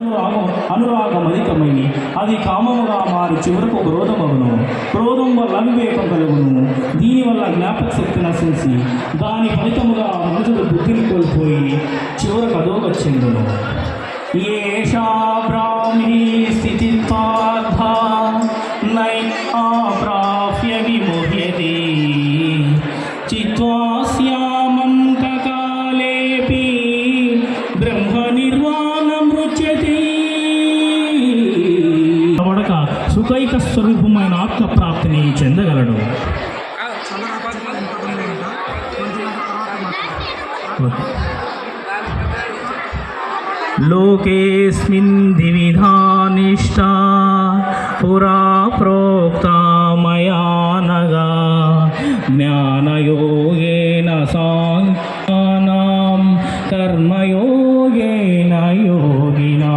అనురాగం అనురాగం అధికమై అది కామముగా మారి చివరకు క్రోధమగును క్రోధం వల్ల అవివేకం కలుగును. దీనివల్ల జ్ఞాపక శక్తి నశించి దాని ఫలితముగా మనుషులు బుద్ధిని కోల్పోయి చివరకు అదోగ చెందును. ఏషా బ్రాహ్మీ స్థితి నై ఆప్రాప్య విమోహ్యతే చిత్వాస్యామంతకాలేపి పడక సుఖైక స్వరూపమైన ఆత్మప్రాప్తిని చెందగలడు. లోకేస్మిన్ ద్విధా నిష్టా పురా ప్రోక్తా మయా జ్ఞానయోగేన సాంఖ్యానాం కర్మయోగేన యోగినా.